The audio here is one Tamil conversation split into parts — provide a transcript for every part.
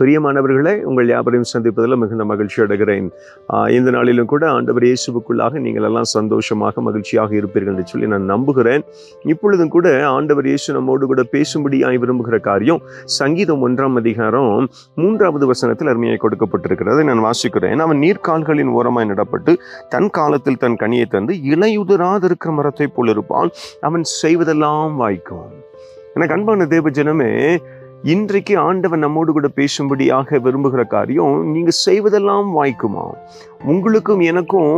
பிரியமானவர்களே உங்கள் யாவரையும் சந்திப்பதில் மிகுந்த மகிழ்ச்சி அடைகிறேன். இந்த நாளிலும் கூட ஆண்டவர் இயேசுவுக்குள்ளாக நீங்கள் எல்லாம் சந்தோஷமாக மகிழ்ச்சியாக இருப்பீர்கள் என்று சொல்லி நான் நம்புகிறேன். இப்பொழுதும் கூட ஆண்டவர் இயேசு நம்மோடு கூட பேசும்படியாய் விரும்புகிற காரியம் சங்கீதம் ஒன்றாம் அதிகாரம் மூன்றாவது வசனத்தில் அருமையாக கொடுக்கப்பட்டிருக்கிறது. நான் வாசிக்கிறேன். அவன் நீர்க்கால்களின் ஓரமாய் நடப்பட்டு தன் காலத்தில் தன் கனியை தந்து இலையுதிராதிருக்கிற மரத்தை போல் இருப்பான். அவன் செய்வதெல்லாம் வாய்க்கும். எனக்கு அன்பான தேவ ஜனமே இன்றைக்கு ஆண்டவன் நம்மோடு கூட பேசும்படியாக விரும்புகிற காரியம் நீங்கள் செய்வதெல்லாம் வாய்க்குமா? உங்களுக்கும் எனக்கும்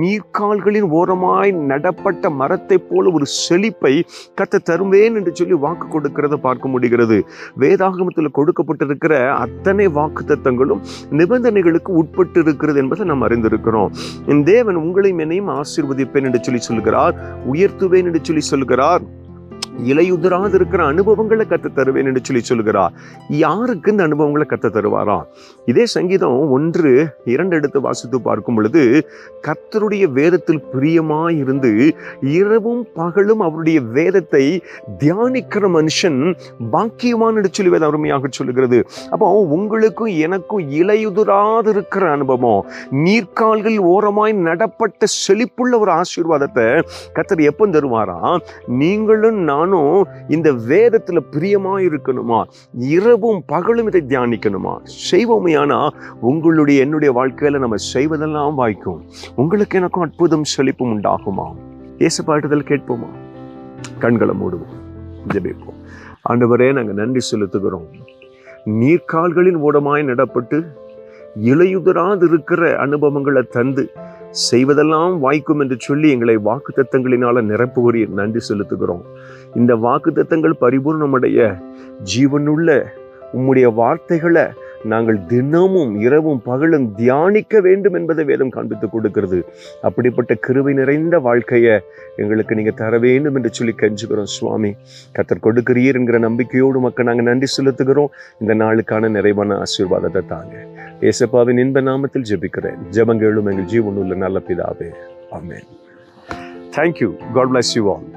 நீர்க்கால்களின் ஓரமாய் நடப்பட்ட மரத்தை போல ஒரு செழிப்பை கத்த தருவேன் என்று சொல்லி வாக்கு கொடுக்கிறத பார்க்க முடிகிறது. வேதாகமத்தில் கொடுக்கப்பட்டிருக்கிற அத்தனை வாக்கு தத்தங்களும் நிபந்தனைகளுக்கு உட்பட்டு இருக்கிறது என்பதை நாம் அறிந்திருக்கிறோம். தேவன் உங்களையும் என்னையும் ஆசீர்வதிப்பேன் என்று சொல்லி சொல்கிறார் உயர்த்துவேன் என்று சொல்லி சொல்கிறார். இலையுதிராது இருக்கிற அனுபவங்களை கத்து தருவேன் என்று சொல்லி சொல்கிறார் யாருக்கு இந்த அனுபவங்களை கற்று தருவாரா இதே சங்கீதம் ஒன்று இரண்டு எடுத்து வாசித்து பார்க்கும் பொழுது கர்த்தருடைய வேதத்தில் பிரியமாய் இருந்து இரவும் பகலும் அவருடைய வேதத்தை தியானிக்கிற மனுஷன் பாக்கியமான என்று சொல்லி வேதம் அருமையாக சொல்லுகிறது. அப்போ உங்களுக்கும் எனக்கும் இலையுதிராது இருக்கிற அனுபவம் நீர்க்கால்கள் ஓரமாய் நடப்பட்ட செழிப்புள்ள ஒரு ஆசீர்வாதத்தை கத்தர் எப்போ தருவாரா? நீங்களும் நான் நானும் இந்த வேதத்துல பிரியமா இருக்கணுமா? இரவும் பகலும் இதை தியானிக்கணுமா? செய்வோமையானா உங்களுடைய என்னுடைய வாழ்க்கையில நம்ம செய்வதெல்லாம் வாய்க்கும். உங்களுக்கு எனக்கும் அற்புதம் செழிப்பும் உண்டாகுமா? இயேசு பாட்டுதல் கேட்போமா? கண்களை மூடுவோம். ஜெபிப்போம். ஆண்டவரே நாங்க நன்றி செலுத்துகிறோம். நீர்க்கால்களின் ஓடமாய் நடப்பட்டு இலையுதராது இருக்கிற அனுபவங்களை தந்து செய்வதெல்லாம் வாய்க்கும் என்று சொல்லி எங்களை வாக்கு தத்தங்களினால நிரப்புகிறீர். நன்றி செலுத்துகிறோம். இந்த வாக்கு தத்தங்கள் பரிபூர்ணமடைய. ஜீவனுள்ள உம்முடைய வார்த்தைகளை நாங்கள் தினமும் இரவும் பகலும் தியானிக்க வேண்டும் என்பதை வேதம் காண்பித்து கொடுக்கிறது. அப்படிப்பட்ட கிருவை நிறைந்த வாழ்க்கையை எங்களுக்கு நீங்கள் தர வேண்டும் என்று சொல்லி கெஞ்சுகிறோம் சுவாமி. கத்தர் கொடுக்கிறீர் என்கிற நம்பிக்கையோடு மக்கள் நாங்கள் நன்றி செலுத்துகிறோம். இந்த நாளுக்கான நிறைவான ஆசீர்வாதத்தை தாங்க. ஏசப்பாவின் இன்ப நாமத்தில் ஜெபிக்கிறேன். ஜெபங்களும் எங்கள் ஜீவனுள்ள நல்ல பிதாவே. ஆமேன். Thank you God bless you all